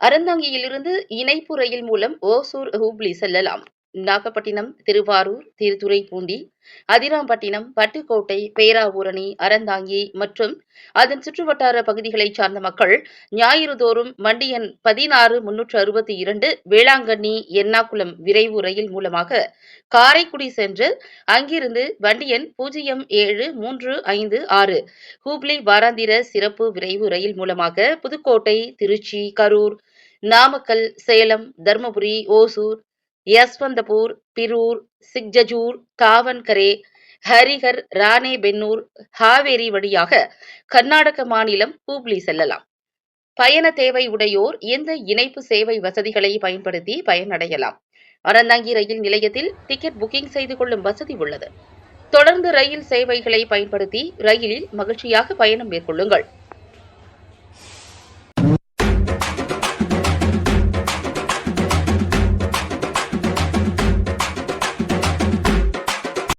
அறந்தாங்கியிலிருந்து இணைப்பு ரயில் மூலம் ஓசூர் ஹூப்ளி செல்லலாம். நாகப்பட்டினம் திருவாரூர் திருத்துறைப்பூண்டி அதிராம்பட்டினம் பட்டுக்கோட்டை பேராவூரணி அறந்தாங்கி மற்றும் அதன் சுற்றுவட்டார பகுதிகளைச் சார்ந்த மக்கள் ஞாயிறுதோறும் வண்டி எண் பதினாறு முன்னூற்று அறுபத்தி இரண்டு வேளாங்கண்ணி எர்ணாகுளம் விரைவு ரயில் மூலமாக காரைக்குடி சென்று அங்கிருந்து வண்டி எண் பூஜ்ஜியம் ஏழு மூன்று ஐந்து ஆறு ஹூப்ளி வாராந்திர சிறப்பு விரைவு ரயில் மூலமாக புதுக்கோட்டை திருச்சி கரூர் நாமக்கல் சேலம் தருமபுரி ஓசூர் யஸ்வந்தபூர் பிரூர் சிக்ஜஜூர் தாவன்கரே ஹரிஹர் ராணேபென்னூர் ஹாவேரி வழியாக கர்நாடக மாநிலம் ஹூப்ளி செல்லலாம். பயண தேவை உடையோர் இந்த இணைப்பு சேவை வசதிகளை பயன்படுத்தி பயனடையலாம். அறந்தாங்கி ரயில் நிலையத்தில் டிக்கெட் புக்கிங் செய்து கொள்ளும் வசதி உள்ளது. தொடர்ந்து ரயில் சேவைகளை பயன்படுத்தி ரயிலில் மகிழ்ச்சியாக பயணம் மேற்கொள்ளுங்கள்.